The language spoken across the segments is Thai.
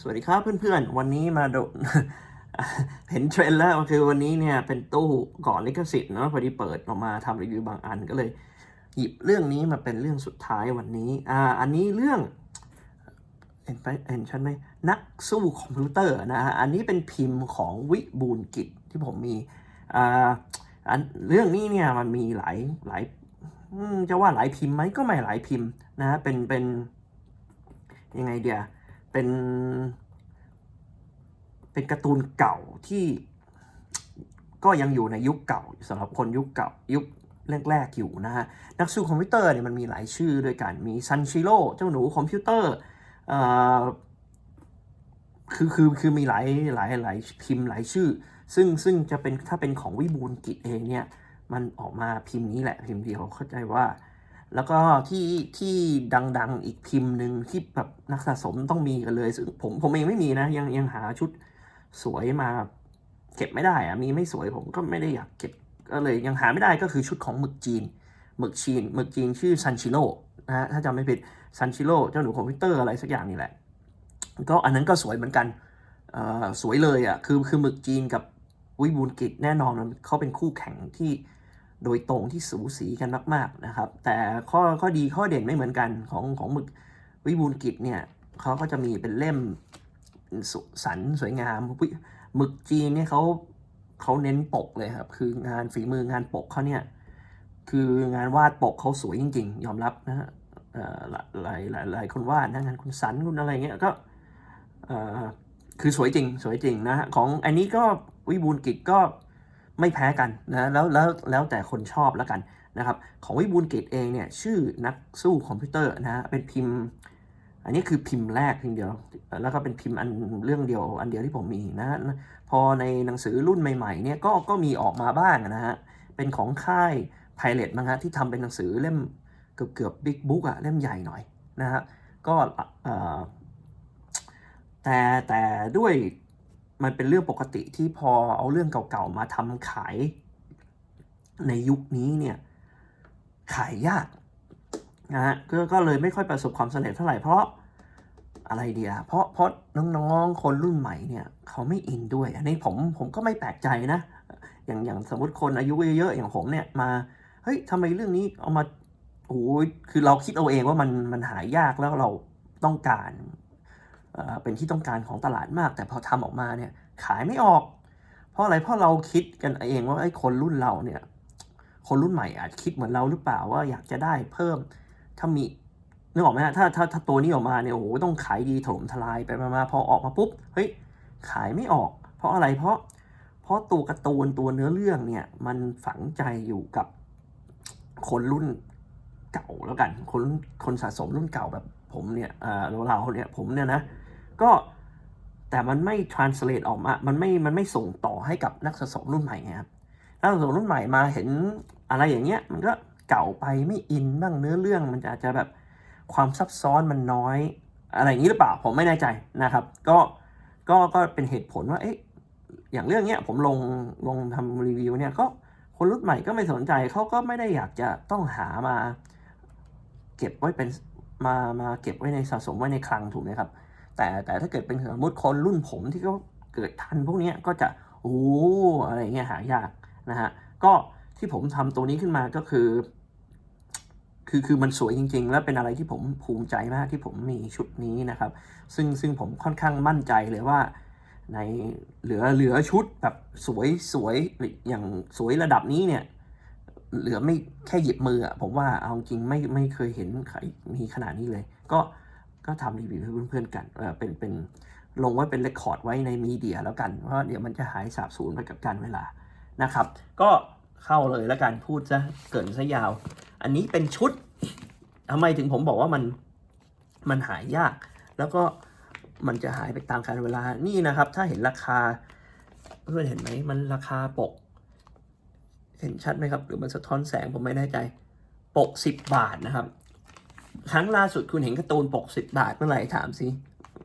สวัสดีครับเพื่อนๆ วันนี้มาดูเห็นเทรนแล้วคือวันนี้เนี่ยเป็นตู้ก่อนลิขสิทธิ์เนาะพอดีเปิดออกมาทำรีวิวบางอันก็เลย หยิบเรื่องนี้มาเป็นเรื่องสุดท้ายวันนี้อ่าอันนี้เรื่องเห็นไปเห็นชัดไหมนักสู้คอมพิวเตอร์นะฮะอันนี้เป็นพิมพ์ของวิบูลกิจที่ผมมีอ่าอันเรื่องนี้เนี่ยมันมีหลายหลายจะว่าหลายพิมพ์ไหมก็ไม่หลายพิมพ์นะฮะเป็นเป็นยังไงเดียว เป็น เป็นการ์ตูนเก่าที่ก็ยังอยู่ในยุคเก่าสำหรับคนยุคเก่ายุคแรก ๆ อยู่นะฮะ นักสู้คอมพิวเตอร์เนี่ยมันมีหลายชื่อด้วยกัน มีซันชิโร่เจ้าหนูคอมพิวเตอร์เอ่อคือคือคือมีหลายหลายหลายพิมพ์หลายชื่อ ซึ่งซึ่งจะเป็นถ้าเป็นของวิบูลกิจเองเนี่ย มันออกมาพิมพ์นี้แหละพิมพ์เดียวเข้าใจว่า แล้วก็ที่ที่ดังๆอีกพิมพ์หนึ่งที่แบบนักสะสมต้องมีกันเลยซึ่งผมผมเองไม่มีนะ ยังยังหาชุดสวยมาเก็บไม่ได้อะมีไม่สวยผมก็ไม่ได้อยากเก็บก็เลยยังหาไม่ได้ก็คือชุดของหมึกจีนหมึกจีนหมึกจีนชื่อซันชิโร่นะฮะถ้าจำไม่ผิดซันชิโร่เจ้าหนูคอมพิวเตอร์อะไรสักอย่างนี่แหละก็อันนั้นก็สวยเหมือนกันอ่อสวยเลยอะคือคือหมึกจีนกับวิบูลกิจแน่นอนมันเขาเป็นคู่แข่งที่ โดยตรงที่สูสีกันมากๆนะครับ แต่ข้อข้อดีข้อเด่นไม่เหมือนกันของของหมึกวิบูลกิจเนี่ยเขาก็จะมีเป็นเล่มส,สันสวยงามหมึกจีนเนี่ยเขาเขาเน้นปกเลยครับ คืองานฝีมืองานปกเขาเนี่ยคืองานวาดปกเขาสวยจริง ๆ ยอมรับนะฮะหลายหลายหลายคนวาดนะงานคุณสันคุณอะไรเงี้ยก็คือสวยจริงสวยจริงนะฮะของอันนี้ก็วิบูลกิจก็ ไม่แพ้กันนะแล้วแล้วแล้วแต่คนชอบแล้วกันนะครับ ของวิบูลย์กิจเองเนี่ยชื่อนักสู้คอมพิวเตอร์นะฮะเป็นพิมพ์ อันนี้คือพิมพ์แรกพิมพ์เดียว แล้วก็เป็นพิมพ์อันเรื่องเดียว อันเดียวที่ผมมีนะฮะพอในหนังสือรุ่นใหม่ๆเนี่ยก็ก็มีออกมาบ้างนะฮะเป็นของค่ายไพเรตมั้งฮะที่ทำเป็นหนังสือเล่มเกือบเกือบบิ๊กบุ๊กอะเล่มใหญ่หน่อยนะฮะก็แต่แต่ด้วย มันเป็นเรื่องปกติที่พอเอาเรื่องเก่าๆมาทำขาย ในยุคนี้เนี่ยขายยากนะฮะก็ก็เลยไม่ค่อยประสบความสำเร็จเท่าไหร่เพราะอะไรเดียเพราะเพราะน้องๆ คนรุ่นใหม่เนี่ยเขาไม่อินด้วย อันนี้ผมผมก็ไม่แปลกใจนะ อย่างอย่างสมมติคนอายุเยอะๆอย่างผมเนี่ยมาเฮ้ยทำไมเรื่องนี้เอามาโอ้ยคือเราคิดเอาเองว่ามันมันหายากแล้วเราต้องการ เป็นที่ต้องการของตลาดมาก แต่พอทำออกมาเนี่ยขายไม่ออก เพราะอะไรเพราะเราคิดกันเองว่าไอ้คนรุ่นเราเนี่ยคนรุ่นใหม่อาจคิดเหมือนเราหรือเปล่าว่าอยากจะได้เพิ่มถ้ามีนึกออกไหมฮะถ้าถ้าถ้าตัวนี้ออกมาเนี่ยโอ้โหต้องขายดีถล่มทลายไปมาๆพอออกมาปุ๊บเฮ้ยขายไม่ออก เพราะอะไรเพราะ เพราะตัวการ์ตูนตัวเนื้อเรื่องเนี่ย มันฝังใจอยู่กับคนรุ่นเก่าแล้วกัน คนคนสะสมรุ่นเก่าแบบผมเนี่ยเออเราเราเนี่ยผมเนี่ยนะ ก็แต่มันไม่ translate ออกมา มันไม่ มันไม่ส่งต่อให้กับนักสะสมรุ่นใหม่ไงครับ นักสะสมรุ่นใหม่มาเห็นอะไรอย่างเงี้ย มันก็เก่าไปไม่อินบ้างเนื้อเรื่อง มันอาจจะแบบความซับซ้อนมันน้อย อะไรอย่างนี้หรือเปล่า ผมไม่แน่ใจนะครับ ก็ ก็ ก็เป็นเหตุผลว่า เอ๊ะ อย่างเรื่องเนี้ยผมลง ลงทำรีวิวเนี่ย ก็คนรุ่นใหม่ก็ไม่สนใจ เขาก็ไม่ได้อยากจะต้องหามา เก็บไว้เป็น มา มาเก็บไว้ในสะสมไว้ในคลังถูกไหมครับ แต่แต่ถ้าเกิดเป็นสมมติคนรุ่นผมที่เขาเกิดทันพวกนี้ก็จะโอ้อะไรเงี้ยหายากนะฮะก็ที่ผมทำตัวนี้ขึ้นมาก็คือ คือคือมันสวยจริง ๆ และเป็นอะไรที่ผมภูมิใจมากที่ผมมีชุดนี้นะครับ ซึ่งซึ่งผมค่อนข้างมั่นใจเลยว่าในเหลือเหลือชุดแบบสวยสวยอย่างสวยระดับนี้เนี่ยเหลือไม่แค่หยิบมืออะผมว่าเอาจริงไม่ไม่เคยเห็นใครมีขนาดนี้เลย ก็ ก็ทำรีวิวให้เพื่อนๆกันเออเป็นเป็นลงไว้เป็นเรคคอร์ดไว้ในมีเดียแล้วกันเพราะเดี๋ยวมันจะหายสาบสูญไปกับการเวลานะครับ ก็เข้าเลยแล้วกันพูดซะเกินซะยาว อันนี้เป็นชุดทำไมถึงผมบอกว่ามันมันหายยาก แล้วก็มันจะหายไปตามกาลเวลานี่นะครับ ถ้าเห็นราคาเพื่อนเห็นไหมมันราคาปก เห็นชัดไหมครับ หรือมันสะท้อนแสงผมไม่แน่ใจ ปกสิบบาทนะครับ ครั้งล่าสุดคุณเห็นการ์ตูนปกสิบบาทเมื่อไหร่ถามสิ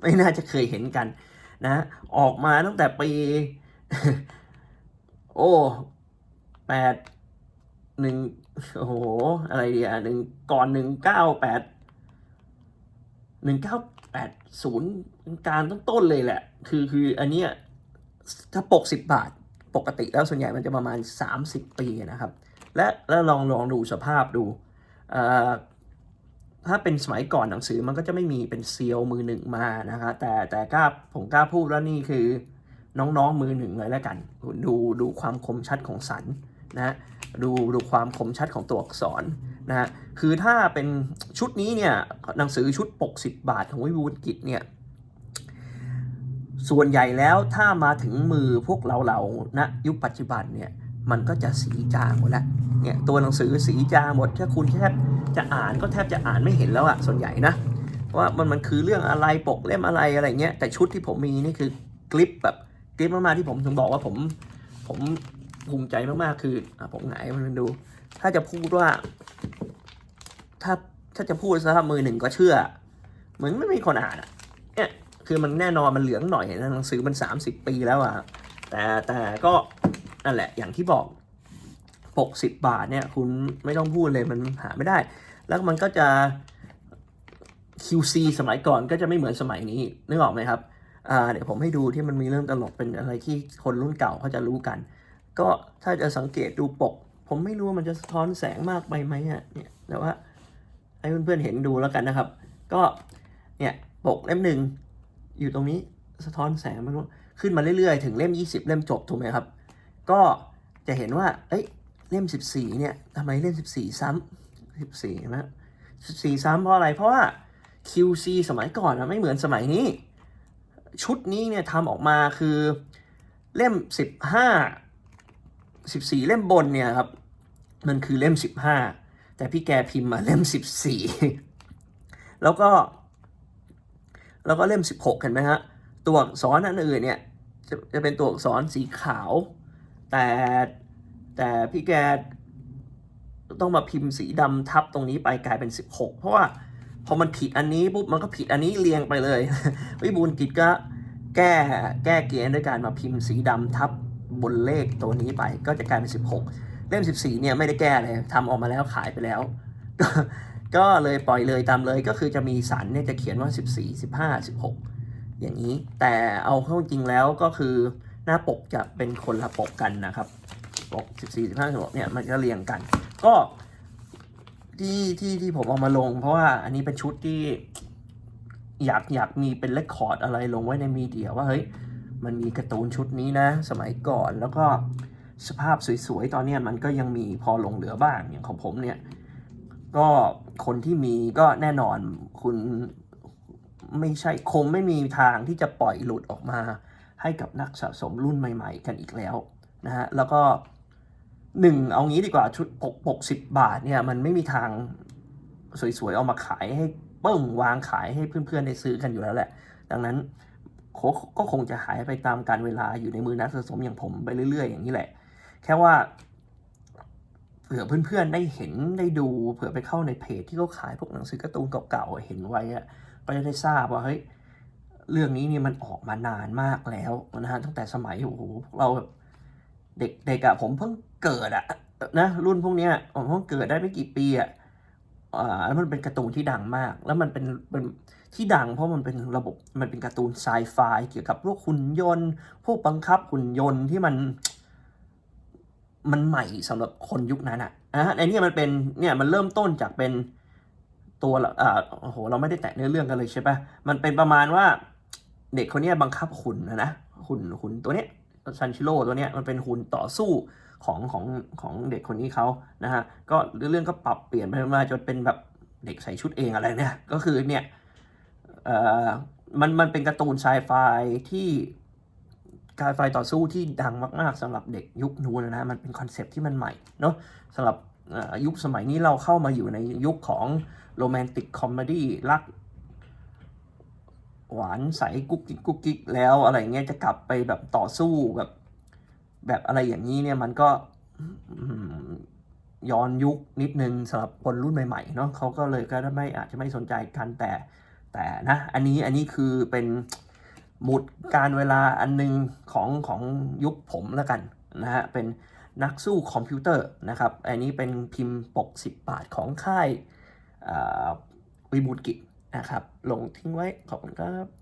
ไม่น่าจะเคยเห็นกันนะ ออกมาตั้งแต่ปี โอ้แปดหนึ่งโอ้โห อะไรดีอะหนึ่งก่อนหนึ่งเก้าแปดหนึ่งเก้า80การต้นๆเลยแหละ คือคืออันเนี้ยถ้าปก10บบาทปกติแล้วส่วนใหญ่มันจะประมาณ 30 ปีนะครับ และแล้วลองลองดูสภาพดูอ่อ ถ้าเป็นสมัยก่อนหนังสือมันก็จะไม่มีเป็นเซียวมือหนึ่งมานะครับแต่แต่กล้าผมกล้าพูดว่านี่คือน้องๆมือหนึ่งเลยแล้วกัน ดูดูความคมชัดของสันนะดูดูความคมชัดของตัวอักษรนะฮะคือถ้าเป็นชุดนี้เนี่ยหนังสือชุดปก 10 บาทของวิบูลกิจเนี่ยส่วนใหญ่แล้วถ้ามาถึงมือพวกเราเราณนะยุคปัจจุบันเนี่ยมันก็จะสีจางหมดแล้วเนี่ยตัวหนังสือสีจางหมดถ้าคุณแทบ จะอ่านก็แทบจะอ่านไม่เห็นแล้วอะส่วนใหญ่นะว่ามันมันคือเรื่องอะไรปกเล่มอะไรอะไรเงี้ยแต่ชุดที่ผมมีนี่คือกลิปแบบกลิปมากๆที่ผมถึงบอกว่าผมผมภูมิใจมากๆคืออะผมไหงายมันดู ถ้าจะพูดว่า ถ้าถ้าจะพูดสำหรับมือหนึ่งก็เชื่อ เหมือนไม่มีคนอ่านอะเนี่ยคือมันแน่นอนมันเหลืองหน่อยนะหนังสือมัน 30 ปีแล้วอะแต่แต่ก็นั่นแหละอย่างที่บอก ปก10บาทเนี่ยคุณไม่ต้องพูดเลยมันหาไม่ได้ แล้วมันก็จะ QC สมัยก่อนก็จะไม่เหมือนสมัยนี้นึกออกไหมครับเดี๋ยวผมให้ดูที่มันมีเรื่องตลกเป็นอะไรที่คนรุ่นเก่าเขาจะรู้กัน ก็ถ้าจะสังเกตดูปก ผมไม่รู้ว่ามันจะสะท้อนแสงมากไปไหมอะเนี่ยแต่ว่าให้เพื่อนๆเห็นดูแล้วกันนะครับ ก็เนี่ยปกเล่มหนึ่งอยู่ตรงนี้สะท้อนแสงมันขึ้นมาเรื่อยๆ ถึงเล่ม 20 เล่มจบถูกไหมครับ ก็จะเห็นว่า เอ้ย เล่ม 14 เนี่ยทำไมเล่ม 14 ซ้ำ14นะ14 ซ้ำเพราะอะไร เพราะว่า QC สมัยก่อนนะไม่เหมือนสมัยนี้ ชุดนี้เนี่ยทำออกมาคือเล่ม 15 14 เล่มบนเนี่ยครับ มันคือเล่ม 15 แต่พี่แกพิมพ์มาเล่ม 14 แล้วก็ แล้วก็เล่ม 16 เห็นไหมฮะ ตัวอักษรอันอื่นเนี่ยจะจะเป็นตัวอักษรสีขาว แต่ แต่พี่แกต้องมาพิมพ์สีดำทับตรงนี้ไปกลายเป็น 16 เพราะว่าพอมันผิดอันนี้ปุ๊บมันก็ผิดอันนี้เรียงไปเลย วิบูลกิจก็แก้แก้เกณฑ์ด้วยการมาพิมพ์สีดำทับบนเลขตัวนี้ไป ก็จะกลายเป็น 16 เล่ม 14 เนี่ยไม่ได้แก้เลยทำออกมาแล้วขายไปแล้ว ก็เลยปล่อยเลยตามเลยก็คือจะมีสันเนี่ยจะเขียนว่า 14 15 16 อย่างนี้แต่เอาเข้าจริงแล้วก็คือหน้าปกจะเป็นคนละปกกันนะครับ ปก14 15 16เนี่ยมันจะเรียงกัน ก็ที่ที่ที่ผมเอามาลง เพราะว่าอันนี้เป็นชุดที่อยากอยากมีเป็นเรคคอร์ดอะไรลงไว้ในมีเดียว่าเฮ้ยมันมีการ์ตูนชุดนี้นะ สมัยก่อนแล้วก็สภาพสวยๆ ตอนนี้มันก็ยังมีพอลงเหลือบ้างอย่างของผมเนี่ย ก็คนที่มีก็แน่นอนคุณไม่ใช่คงไม่มีทางที่จะปล่อยหลุดออกมา ให้กับนักสะสมรุ่นใหม่ ๆ กันอีกแล้วนะฮะแล้วก็ หนึ่งเอางี้ดีกว่าชุดปกปกสิบบาทเนี่ยมันไม่มีทางสวยๆ เอามาขายให้เปิ้งวางขายให้เพื่อนๆได้ซื้อกันอยู่แล้วแหละ ดังนั้นก็คงจะหายไปตามการเวลาอยู่ในมือนักสะสมอย่างผมไปเรื่อย ๆ อย่างนี้แหละ แค่ว่าเผื่อเพื่อนๆได้เห็นได้ดูเผื่อไปเข้าในเพจที่เขาขายพวกหนังสือการ์ตูนเก่าๆเห็นไว้อะก็จะได้ทราบว่าเฮ้ยเรื่องนี้นี่มันออกมานานมากแล้วนะฮะตั้งแต่สมัยโอ้โหพวกเราแบบเด็กเด็กอะผมเพิ่ง เกิดอะนะรุ่นพวกเนี้ยผมเพิ่งเกิดได้ไม่กี่ปีอะอ่าแล้วมันเป็นการ์ตูนที่ดังมาก แล้วมันเป็นเป็นที่ดังเพราะมันเป็นระบบมันเป็นการ์ตูนไซไฟเกี่ยวกับพวกหุ่นยนต์ พวกบังคับหุ่นยนต์ที่มัน มันใหม่สำหรับคนยุคนั้นอะนะฮะในนี้มันเป็นเนี่ยมันเริ่มต้นจากเป็นตัวอ่าโอ้โห เราไม่ได้แตะเนื้อเรื่องกันเลยใช่ปะมันเป็นประมาณว่า เด็กคนนี้บังคับหุ่นนะนะหุ่นหุ่นตัวเนี้ย ซันชิโร่ตัวเนี้ยมันเป็นหุ่นต่อสู้ของของของเด็กคนนี้เขานะฮะก็เรื่องก็ปรับเปลี่ยนไปมาจนเป็นแบบเด็กใส่ชุดเองอะไรเนี่ยก็คือเนี่ยเอ่อมันมันเป็นการ์ตูนไซไฟที่การไฟต่อสู้ที่ดังมากๆสำหรับเด็กยุคนู้นนะมันเป็นคอนเซปที่มันใหม่เนาะสำหรับอ่อยุคสมัยนี้เราเข้ามาอยู่ในยุคของโรแมนติกคอมเมดี้รัก หวานใสกุ๊กกิ๊กกุ๊กกิ๊กแล้วอะไรเงี้ยจะกลับไปแบบต่อสู้แบบ แบบอะไรอย่างนี้เนี่ยมันก็ย้อนยุคนิดนึงสำหรับคนรุ่นใหม่ๆเนาะเขาก็เลยก็ไม่อาจจะไม่สนใจกันแต่แต่นะ อันนี้อันนี้คือเป็นหมุดการเวลาอันหนึงของของยุคผมแล้วกันนะฮะเป็นนักสู้คอมพิวเตอร์นะครับอันนี้เป็นพิมพ์ปก 10 บาทของค่ายอ่าวิบูลกิจ นะครับ ลงทิ้งไว้ขอบคุณครับ